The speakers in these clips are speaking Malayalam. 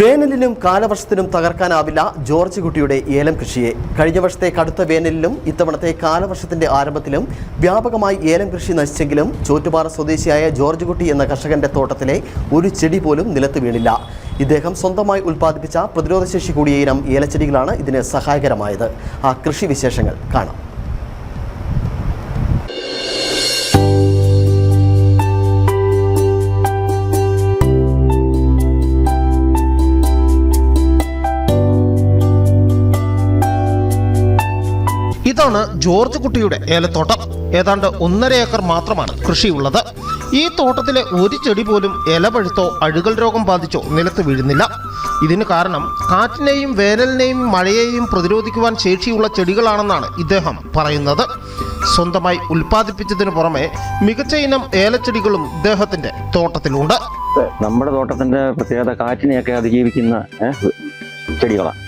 വേനലിനും കാലവർഷത്തിനും തകർക്കാനാവില്ല ജോർജ് കുട്ടിയുടെ ഏലം കൃഷിയെ. കഴിഞ്ഞ വർഷത്തെ കടുത്ത വേനലിലും ഇത്തവണത്തെ കാലവർഷത്തിന്റെ ആരംഭത്തിലും വ്യാപകമായി ഏലം കൃഷി നശിച്ചെങ്കിലും ചോറ്റുപാറ സ്വദേശിയായ ജോർജ് കുട്ടി എന്ന കർഷകന്റെ തോട്ടത്തിലെ ഒരു ചെടി പോലും നിലത്ത് വീണില്ല. ഇദ്ദേഹം സ്വന്തമായി ഉൽപ്പാദിപ്പിച്ച പ്രതിരോധശേഷി കൂടിയ ഇനം ഏലച്ചെടികളാണ് ഇതിന് സഹായകരമായത്. ആ കൃഷി വിശേഷങ്ങൾ കാണാം. ഇതാണ് ജോർജ് കുട്ടിയുടെ ഏലത്തോട്ടം ഏതാണ്ട് ഒന്നര ഏക്കർ മാത്രമാണ് കൃഷിയുള്ളത്. ഈ തോട്ടത്തിലെ ഒരു ചെടി പോലും ഇല പഴുത്തോ അഴുകൽ രോഗം ബാധിച്ചോ നിലത്ത് വീഴുന്നില്ല. ഇതിന് കാരണം കാറ്റിനെയും വേനലിനെയും മഴയെയും പ്രതിരോധിക്കുവാൻ ശേഷിയുള്ള ചെടികളാണെന്നാണ് ഇദ്ദേഹം പറയുന്നത്. സ്വന്തമായി ഉൽപ്പാദിപ്പിച്ചതിന് പുറമെ മികച്ച ഇനം ഏലച്ചെടികളും ഇദ്ദേഹത്തിന്റെ തോട്ടത്തിലുണ്ട്. നമ്മുടെ തോട്ടത്തിന്റെ പ്രത്യേകത കാറ്റിനെയൊക്കെ അതിജീവിക്കുന്ന ചെടികളാണ്.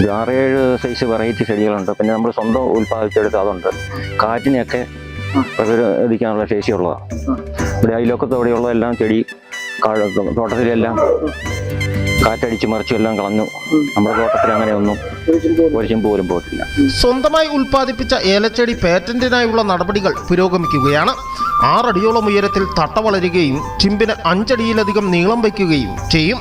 ഒരു ആറേഴ് സൈസ് വെറൈറ്റി ചെടികളുണ്ട്. പിന്നെ നമ്മൾ സ്വന്തം ഉൽപ്പാദിച്ചെടുത്ത് അതുണ്ട്. കാറ്റിനെയൊക്കെ പ്രതിരോധിക്കാനുള്ള ശേഷിയുള്ളതാണ് ഇവിടെ അയലോക്കത്തോടെയുള്ള എല്ലാം ചെടി തോട്ടത്തിലെല്ലാം കാറ്റടിച്ച് മറിച്ചും എല്ലാം കളഞ്ഞു. നമ്മുടെ തോട്ടത്തിൽ അങ്ങനെയൊന്നും ഒരു ചിമ്പ് പോലും പോയിട്ടില്ല. സ്വന്തമായി ഉൽപ്പാദിപ്പിച്ച ഏലച്ചെടി പേറ്റന്റിനായുള്ള നടപടികൾ പുരോഗമിക്കുകയാണ്. ആറടിയോളം ഉയരത്തിൽ തട്ട വളരുകയും ചിമ്പിന് അഞ്ചടിയിലധികം നീളം വയ്ക്കുകയും ചെയ്യും.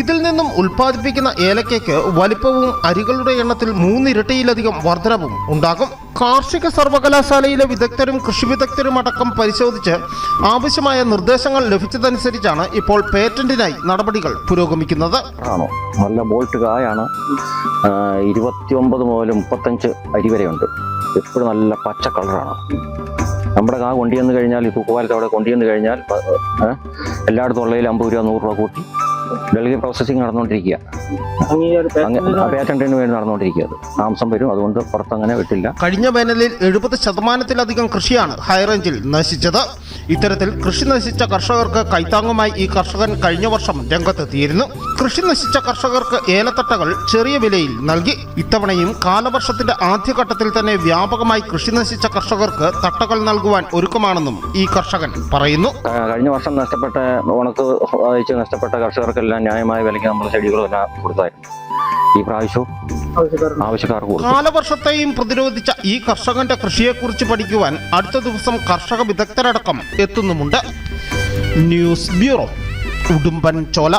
ഇതിൽ നിന്നും ഉൽപ്പാദിപ്പിക്കുന്ന ഏലക്കയ്ക്ക് വലിപ്പവും അരികളുടെ എണ്ണത്തിൽ മൂന്നിരട്ടിയിലധികം വർധനവും ഉണ്ടാകും. കാർഷിക സർവകലാശാലയിലെ വിദഗ്ധരും കൃഷി വിദഗ്ധരും അടക്കം പരിശോധിച്ച് ആവശ്യമായ നിർദ്ദേശങ്ങൾ ലഭിച്ചതനുസരിച്ചാണ് ഇപ്പോൾ പേറ്റന്റിനായി നടപടികൾ പുരോഗമിക്കുന്നത്. ആണോ? നല്ല ബോൾട്ട് കായാണ്. ഇരുപത്തിയൊമ്പത് മുതൽ മുപ്പത്തഞ്ച് അരി വരെയുണ്ട്. എപ്പോഴും നല്ല പച്ച കളറാണ്. നമ്മുടെ കാ കൊണ്ടുവന്ന് കഴിഞ്ഞാൽ ഈ തൂക്കുപാലത്ത് അവിടെ കൊണ്ടുവന്ന് കഴിഞ്ഞാൽ എല്ലായിടത്തും ഉള്ളതിൽ അമ്പത് രൂപ നൂറ് രൂപ കൂട്ടി. ഡൽഹി പ്രോസസ്സിങ് നടന്നുകൊണ്ടിരിക്കുക. പേറ്റന്റിന് വേണ്ടി നടന്നുകൊണ്ടിരിക്കുക താമസം വരും. അതുകൊണ്ട് പുറത്തങ്ങനെ വിട്ടില്ല. കഴിഞ്ഞ വേനലിൽ എഴുപത് ശതമാനത്തിലധികം കൃഷിയാണ് ഹൈറേഞ്ചിൽ നശിച്ചത്. ഇത്തരത്തിൽ കൃഷി നശിച്ച കർഷകർക്ക് കൈത്താങ്ങുമായി ഈ കർഷകൻ കഴിഞ്ഞ വർഷം രംഗത്തെത്തിയിരുന്നു. കൃഷി നശിച്ച കർഷകർക്ക് ഏലത്തട്ടകൾ ചെറിയ വിലയിൽ നൽകി. ഇത്തവണയും കാലവർഷത്തിന്റെ ആദ്യഘട്ടത്തിൽ തന്നെ വ്യാപകമായി കൃഷി നശിച്ച കർഷകർക്ക് തട്ടകൾ നൽകുവാൻ ഒരുക്കമാണെന്നും ഈ കർഷകൻ പറയുന്നു. കഴിഞ്ഞ വർഷം നഷ്ടപ്പെട്ട ഉണക്ക് നഷ്ടപ്പെട്ട നഷ്ടപ്പെട്ട കർഷകർക്കെല്ലാം ന്യായമായ വിലയ്ക്ക് നമ്മൾ ചെടികളും എല്ലാം കൊടുത്തായിരുന്നു. ഈ പ്രാവശ്യവും ആവശ്യക്കാർക്ക് കാലവർഷത്തെയും പ്രതിരോധിച്ച ഈ കർഷകന്റെ കൃഷിയെക്കുറിച്ച് പഠിക്കുവാൻ അടുത്ത ദിവസം കർഷക വിദഗ്ധരടക്കം എത്തുന്നുമുണ്ട്. ന്യൂസ് ബ്യൂറോ ഉടുമ്പൻ ചോല